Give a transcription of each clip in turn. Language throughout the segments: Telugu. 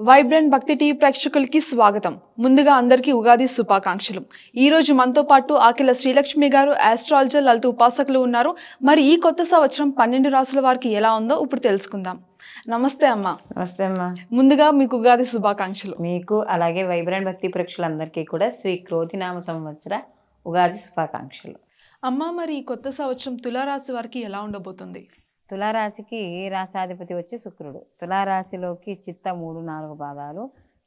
వైబ్రెంట్ భక్తి టీవీ ప్రేక్షకులకి స్వాగతం. ముందుగా అందరికీ ఉగాది శుభాకాంక్షలు. ఈ రోజు మనతో పాటు ఆకిల శ్రీలక్ష్మి గారు ఆస్ట్రాలజర్ లలిత ఉపాసకులు ఉన్నారు. మరి ఈ కొత్త సంవత్సరం పన్నెండు రాసుల వారికి ఎలా ఉందో ఇప్పుడు తెలుసుకుందాం. నమస్తే అమ్మ. నమస్తే అమ్మా. ముందుగా మీకు ఉగాది శుభాకాంక్షలు. మీకు అలాగే వైబ్రెంట్ భక్తి ప్రేక్షకులందరికీ కూడా శ్రీ క్రోధినామ సంవత్సర ఉగాది శుభాకాంక్షలు. అమ్మ మరి ఈ కొత్త సంవత్సరం తులారాశి వారికి ఎలా ఉండబోతుంది? తులారాశికి రాశాధిపతి వచ్చి శుక్రుడు. తులారాశిలోకి చిత్త మూడు నాలుగు పాదాలు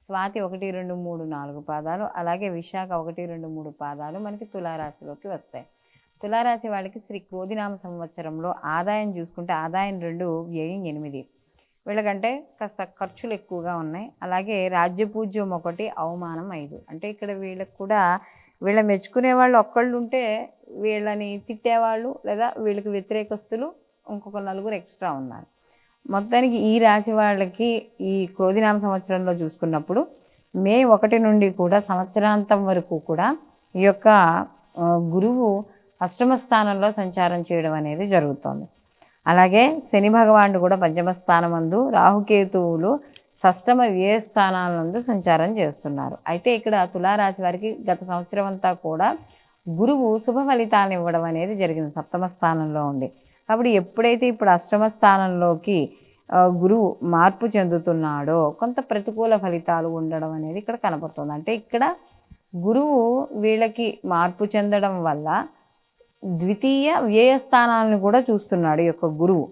స్వాతి ఒకటి రెండు మూడు నాలుగు పాదాలు అలాగే విశాఖ ఒకటి రెండు మూడు పాదాలు మనకి తులారాశిలోకి వస్తాయి. తులారాశి వాళ్ళకి శ్రీ క్రోధినామ సంవత్సరంలో ఆదాయం చూసుకుంటే ఆదాయం రెండు వ్యయం ఎనిమిది. వీళ్ళకంటే కాస్త ఖర్చులు ఎక్కువగా ఉన్నాయి. అలాగే రాజ్యపూజ్యం ఒకటి అవమానం ఐదు. అంటే ఇక్కడ వీళ్ళకి కూడా వీళ్ళ మెచ్చుకునే వాళ్ళు ఒక్కళ్ళు ఉంటే వీళ్ళని తిట్టేవాళ్ళు లేదా వీళ్ళకి వ్యతిరేకస్తులు ఇంకొక నలుగురు ఎక్స్ట్రా ఉన్నారు. మొత్తానికి ఈ రాశి వాళ్ళకి ఈ క్రోధినామ సంవత్సరంలో చూసుకున్నప్పుడు మే ఒకటి నుండి కూడా సంవత్సరాంతం వరకు కూడా ఈ యొక్క గురువు అష్టమ స్థానంలో సంచారం చేయడం అనేది జరుగుతోంది. అలాగే శని భగవానుడు కూడా పంచమ స్థానమందు రాహుకేతువులు షష్టమ వ్యయ స్థానాలందు సంచారం చేస్తున్నారు. అయితే ఇక్కడ తులారాశి వారికి గత సంవత్సరం అంతా కూడా గురువు శుభ ఫలితాలను ఇవ్వడం అనేది జరిగింది. సప్తమ స్థానంలో ఉండి కాబట్టి ఎప్పుడైతే ఇప్పుడు అష్టమ స్థానంలోకి గురువు మార్పు చెందుతున్నాడో కొంత ప్రతికూల ఫలితాలు ఉండడం అనేది ఇక్కడ కనపడుతుంది. అంటే ఇక్కడ గురువు వీళ్ళకి మార్పు చెందడం వల్ల ద్వితీయ వ్యయ స్థానాలను కూడా చూస్తున్నాడు ఈ యొక్క గురువు.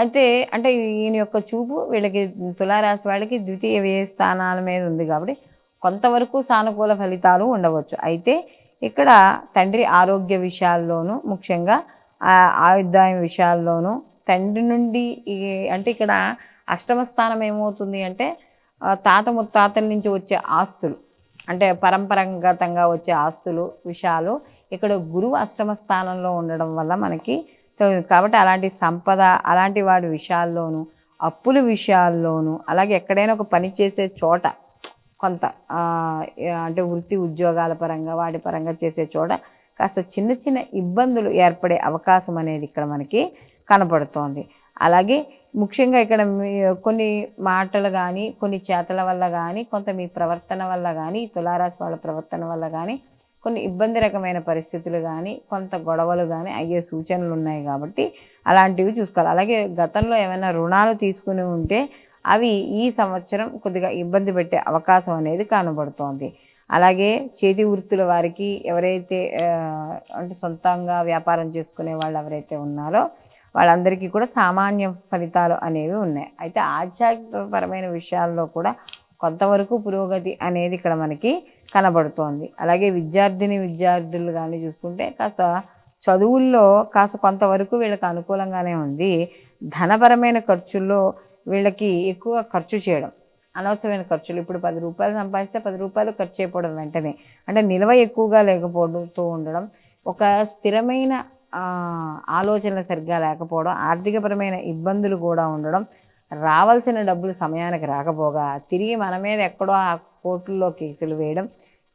అయితే అంటే ఈయన యొక్క చూపు వీళ్ళకి తులారాశి వాళ్ళకి ద్వితీయ వ్యయ స్థానాల మీద ఉంది కాబట్టి కొంతవరకు సానుకూల ఫలితాలు ఉండవచ్చు. అయితే ఇక్కడ తండ్రి ఆరోగ్య విషయాల్లోనూ ముఖ్యంగా ఆయుర్దాయం విషయాల్లోనూ తండ్రి నుండి అంటే ఇక్కడ అష్టమ స్థానం ఏమవుతుంది అంటే తాత ముత్తాతల నుంచి వచ్చే ఆస్తులు అంటే పరంపరాగతంగా వచ్చే ఆస్తులు విషయాలు ఇక్కడ గురువు అష్టమ స్థానంలో ఉండడం వల్ల మనకి కాబట్టి అలాంటి సంపద అలాంటి వాడి విషయాల్లోనూ అప్పుల విషయాల్లోనూ అలాగే ఎక్కడైనా ఒక పని చేసే చోట కొంత అంటే వృత్తి ఉద్యోగాల పరంగా వాటి పరంగా చేసే చోట కాస్త చిన్న చిన్న ఇబ్బందులు ఏర్పడే అవకాశం అనేది ఇక్కడ మనకి కనపడుతోంది అలాగే ముఖ్యంగా ఇక్కడ మీ- కొన్ని మాటలు కానీ కొన్ని చేతల వల్ల కానీ కొంత మీ ప్రవర్తన వల్ల కానీ తులారాశి వాళ్ళ ప్రవర్తన వల్ల కానీ కొన్ని ఇబ్బంది రకమైన పరిస్థితులు కానీ కొంత గొడవలు కానీ అయ్యే సూచనలు ఉన్నాయి కాబట్టి అలాంటివి చూసుకోవాలి. అలాగే గతంలో ఏమైనా రుణాలు తీసుకుని ఉంటే అవి ఈ సంవత్సరం కొద్దిగా ఇబ్బంది పెట్టే అవకాశం అనేది కనబడుతోంది. అలాగే చేతి వృత్తుల వారికి ఎవరైతే అంటే సొంతంగా వ్యాపారం చేసుకునే వాళ్ళు ఎవరైతే ఉన్నారో వాళ్ళందరికీ కూడా సామాన్య ఫలితాలు అనేవి ఉన్నాయి. అయితే ఆధ్యాత్మికపరమైన విషయాల్లో కూడా కొంతవరకు పురోగతి అనేది ఇక్కడ మనకి కనబడుతోంది. అలాగే విద్యార్థిని విద్యార్థులు కానీ చూసుకుంటే కాస్త చదువుల్లో కాస్త కొంతవరకు వీళ్ళకి అనుకూలంగానే ఉంది. ధనపరమైన ఖర్చుల్లో వీళ్ళకి ఎక్కువ ఖర్చు చేయడం. అనవసరమైన ఖర్చులు. ఇప్పుడు పది రూపాయలు సంపాదిస్తే పది రూపాయలు ఖర్చు అయిపోవడం వెంటనే. అంటే నిల్వ ఎక్కువగా లేకపోవడంతో ఉండడం ఒక స్థిరమైన ఆలోచనలు సరిగ్గా లేకపోవడం ఆర్థికపరమైన ఇబ్బందులు కూడా ఉండడం రావాల్సిన డబ్బులు సమయానికి రాకపోగా తిరిగి మన మీద ఎక్కడో ఆ కోర్టుల్లో కేసులు వేయడం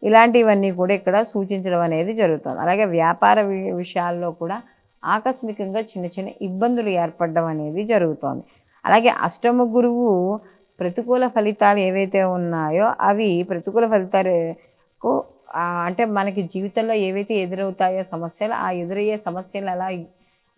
ఇలాంటివన్నీ కూడా ఇక్కడ సూచించడం అనేది జరుగుతుంది. అలాగే వ్యాపార వి- విషయాల్లో కూడా ఆకస్మికంగా చిన్న చిన్న ఇబ్బందులు ఏర్పడడం అనేది జరుగుతోంది. అలాగే అష్టమ గురువు ప్రతికూల ఫలితాలు ఏవైతే ఉన్నాయో అవి ప్రతికూల ఫలితాలకు అంటే మనకి జీవితంలో ఏవైతే ఎదురవుతాయో సమస్యలు ఆ ఎదురయ్యే సమస్యలు ఎలా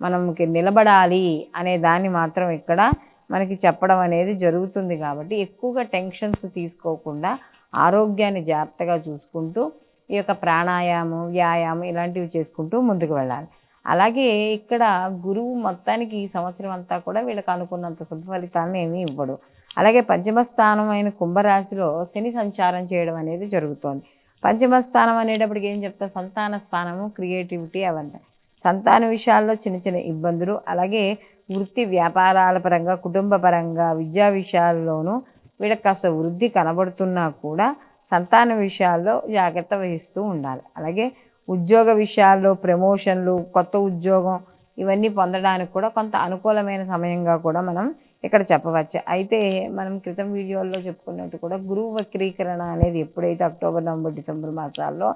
మనకి నిలబడాలి అనే దాన్ని మాత్రం ఇక్కడ మనకి చెప్పడం అనేది జరుగుతుంది కాబట్టి ఎక్కువగా టెన్షన్స్ తీసుకోకుండా ఆరోగ్యాన్ని జాగ్రత్తగా చూసుకుంటూ ఈ యొక్క ప్రాణాయామం వ్యాయామం ఇలాంటివి చేసుకుంటూ ముందుకు వెళ్ళాలి. అలాగే ఇక్కడ గురువు మొత్తానికి ఈ సంవత్సరం అంతా కూడా వీళ్ళకి అనుకున్నంత శుభ ఫలితాలను ఏమీ ఇవ్వడు. అలాగే పంచమ స్థానం అయిన కుంభరాశిలో శని సంచారం చేయడం అనేది జరుగుతోంది. పంచమ స్థానం అనేటప్పటికి ఏం చెప్తా సంతాన స్థానము క్రియేటివిటీ అవంతా. సంతాన విషయాల్లో చిన్న చిన్న ఇబ్బందులు అలాగే వృత్తి వ్యాపారాల పరంగా కుటుంబ పరంగా విద్యా విషయాల్లోనూ వీళ్ళకి కాస్త వృద్ధి కనబడుతున్నా కూడా సంతాన విషయాల్లో జాగ్రత్త వహిస్తూ ఉండాలి. అలాగే ఉద్యోగ విషయాల్లో ప్రమోషన్లు కొత్త ఉద్యోగం ఇవన్నీ పొందడానికి కూడా కొంత అనుకూలమైన సమయంగా కూడా మనం ఇక్కడ చెప్పవచ్చు. అయితే మనం క్రితం వీడియోల్లో చెప్పుకున్నట్టు కూడా గురువు వక్రీకరణ అనేది ఎప్పుడైతే అక్టోబర్ నవంబర్ డిసెంబర్ మాసాల్లో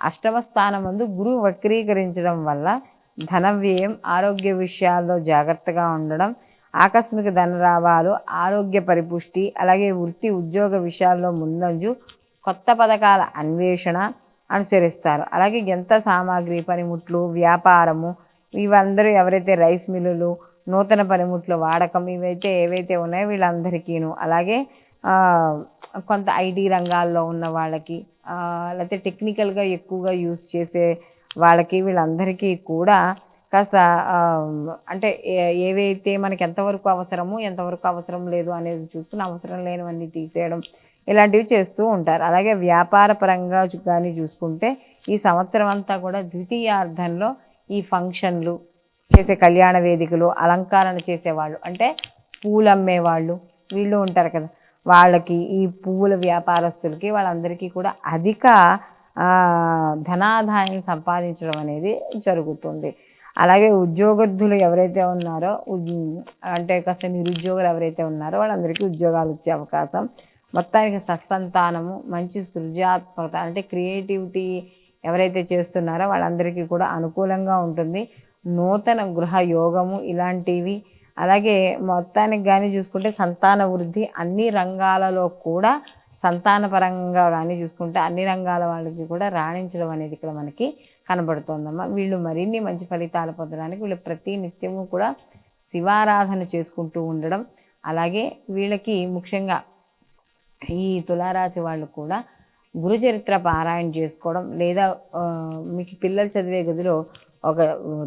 అష్టమ స్థానం ముందు గురువు వక్రీకరించడం వల్ల ధన వ్యయం ఆరోగ్య విషయాల్లో జాగ్రత్తగా ఉండడం ఆకస్మిక ధనలాభాలు ఆరోగ్య పరిపుష్టి అలాగే వృత్తి ఉద్యోగ విషయాల్లో ముందంజు కొత్త పథకాల అన్వేషణ అనుసరిస్తారు. అలాగే ఎంత సామాగ్రి పనిముట్లు వ్యాపారము ఇవందరూ ఎవరైతే రైస్ మిల్లులు నూతన పనిముట్ల వాడకం ఇవైతే ఏవైతే ఉన్నాయో వీళ్ళందరికీను. అలాగే కొంత ఐటీ రంగాల్లో ఉన్న వాళ్ళకి లేకపోతే టెక్నికల్గా ఎక్కువగా యూజ్ చేసే వాళ్ళకి వీళ్ళందరికీ కూడా కాస్త అంటే ఏవైతే మనకి ఎంతవరకు అవసరము ఎంతవరకు అవసరం లేదు అనేది చూసుకుని అవసరం లేనివన్నీ తీసేయడం ఇలాంటివి చేస్తూ ఉంటారు. అలాగే వ్యాపార పరంగా కానీ చూసుకుంటే ఈ సంవత్సరం అంతా కూడా ద్వితీయార్థంలో ఈ ఫంక్షన్లు చేసే కళ్యాణ వేదికలు అలంకరణ చేసేవాళ్ళు. అంటే పూలు అమ్మేవాళ్ళు. వీళ్ళు ఉంటారు కదా. వాళ్ళకి ఈ పువ్వుల వ్యాపారస్తులకి వాళ్ళందరికీ కూడా అధిక ధనాదాయం సంపాదించడం అనేది జరుగుతుంది. అలాగే ఉద్యోగార్థులు ఎవరైతే ఉన్నారో అంటే కాస్త నిరుద్యోగులు ఎవరైతే ఉన్నారో వాళ్ళందరికీ ఉద్యోగాలు వచ్చే అవకాశం మొత్తానికి సత్సంతానము మంచి సృజాత్మకత అంటే క్రియేటివిటీ ఎవరైతే చేస్తున్నారో వాళ్ళందరికీ కూడా అనుకూలంగా ఉంటుంది. నూతన గృహ యోగము ఇలాంటివి. అలాగే మొత్తానికి కానీ చూసుకుంటే సంతాన వృద్ధి అన్ని రంగాలలో కూడా సంతానపరంగా కానీ చూసుకుంటే అన్ని రంగాల వాళ్ళకి కూడా రాణించడం అనేది ఇక్కడ మనకి కనబడుతోందమ్మా. వీళ్ళు మరిన్ని మంచి ఫలితాలు పొందడానికి వీళ్ళు ప్రతి నిత్యము కూడా శివారాధన చేసుకుంటూ ఉండడం. అలాగే వీళ్ళకి ముఖ్యంగా ఈ తులారాశి వాళ్ళు కూడా గురుచరిత్ర పారాయణ చేసుకోవడం లేదా మీకు పిల్లలు చదివే గదిలో ఒక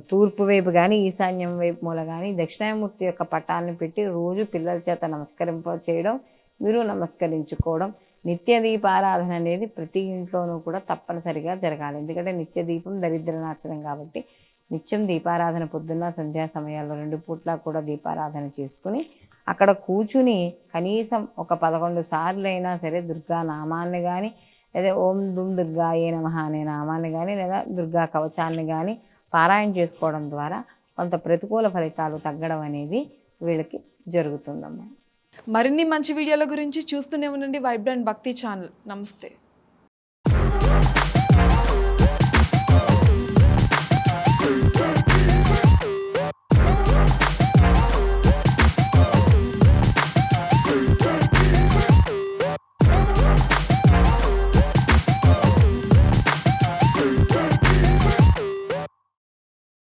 తూర్పు వైపు కానీ ఈశాన్యం వైపు మూల కానీ దక్షిణామూర్తి యొక్క పటాన్ని పెట్టి రోజు పిల్లల చేత నమస్కరింప చేయడం మీరు నమస్కరించుకోవడం. నిత్య దీపారాధన అనేది ప్రతి ఇంట్లోనూ కూడా తప్పనిసరిగా జరగాలి. ఎందుకంటే నిత్య దీపం దరిద్రనాశనం కాబట్టి నిత్యం దీపారాధన పొద్దున్న సంధ్యా సమయాల్లో రెండు పూట్ల కూడా దీపారాధన చేసుకుని అక్కడ కూర్చుని కనీసం ఒక పదకొండు సార్లు అయినా సరే దుర్గా నామాన్ని కానీ లేదా ఓం దుమ్ దుర్గా ఏ నమ అనే నామాన్ని కానీ లేదా దుర్గా కవచాన్ని కానీ పారాయణ చేసుకోవడం ద్వారా కొంత ప్రతికూల ఫలితాలు తగ్గడం అనేది వీళ్ళకి జరుగుతుందమ్మా. మరిన్ని మంచి వీడియోల గురించి చూస్తూనే ఉండండి. వైబ్రెంట్ భక్తి ఛానల్ నమస్తే.